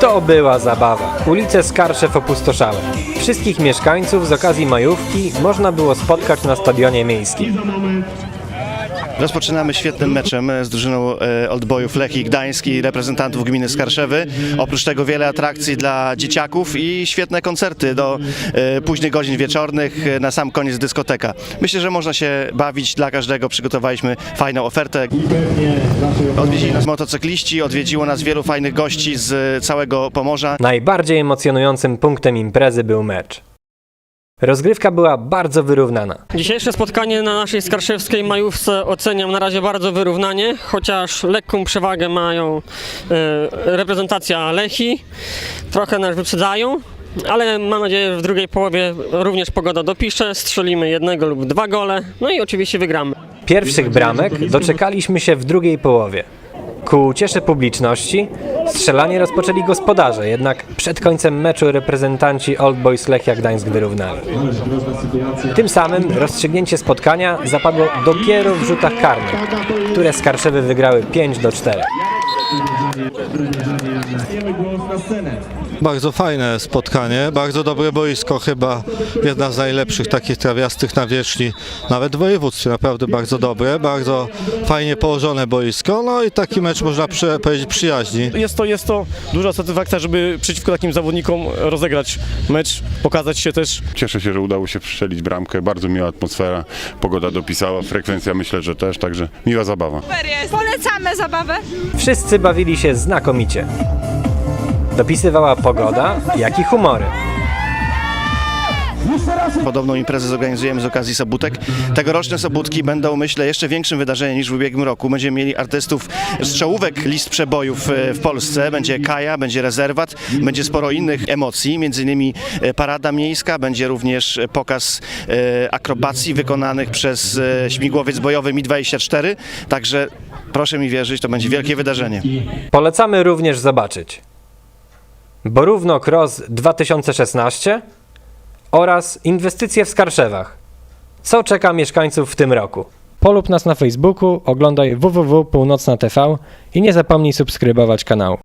To była zabawa. Ulice Skarszew opustoszały. Wszystkich mieszkańców z okazji majówki można było spotkać na stadionie miejskim. Rozpoczynamy świetnym meczem z drużyną e, Oldboyów Lechii Gdańsk i reprezentantów gminy Skarszewy. Oprócz tego wiele atrakcji dla dzieciaków i świetne koncerty do e, późnych godzin wieczornych, e, na sam koniec dyskoteka. Myślę, że można się bawić dla każdego. Przygotowaliśmy fajną ofertę. Odwiedzili nas motocykliści, odwiedziło nas wielu fajnych gości z całego Pomorza. Najbardziej emocjonującym punktem imprezy był mecz. Rozgrywka była bardzo wyrównana. Dzisiejsze spotkanie na naszej skarszewskiej majówce oceniam na razie bardzo wyrównanie, chociaż lekką przewagę mają e, reprezentacja Lechi, trochę nas wyprzedzają, ale mam nadzieję, że w drugiej połowie również pogoda dopisze, strzelimy jednego lub dwa gole, no i oczywiście wygramy. Pierwszych bramek doczekaliśmy się w drugiej połowie. Ku uciesze publiczności strzelanie rozpoczęli gospodarze, jednak przed końcem meczu reprezentanci Old Boys Lechia Gdańsk wyrównali. Tym samym rozstrzygnięcie spotkania zapadło dopiero w rzutach karnych, które Skarszewy wygrały 5 do 4. Bardzo fajne spotkanie, bardzo dobre boisko, chyba jedna z najlepszych takich trawiastych nawierzchni, nawet w województwie, naprawdę bardzo dobre, bardzo fajnie położone boisko, no i taki mecz można przy, powiedzieć przyjaźni. jest to, jest to duża satysfakcja, żeby przeciwko takim zawodnikom rozegrać mecz, pokazać się też Cieszę się, że udało się strzelić bramkę. Bardzo miła atmosfera, pogoda dopisała, frekwencja myślę, że też, także miła zabawa. Polecamy zabawę. Wszyscy bawili się znakomicie. Dopisywała pogoda, jak i humory. Podobną imprezę zorganizujemy z okazji Sobutek. Tegoroczne Sobutki będą, myślę, jeszcze większym wydarzeniem niż w ubiegłym roku. Będziemy mieli artystów z czołówek list przebojów e, w Polsce. Będzie Kaja, będzie rezerwat, będzie sporo innych emocji, między innymi e, parada miejska, będzie również pokaz e, akrobacji wykonanych przez śmigłowiec bojowy Mi-24. Także proszę mi wierzyć, to będzie wielkie wydarzenie. Polecamy również zobaczyć Borówno Cross 2016 oraz inwestycje w Skarszewach. Co czeka mieszkańców w tym roku? Polub nas na Facebooku, oglądaj www.północna.tv i nie zapomnij subskrybować kanału.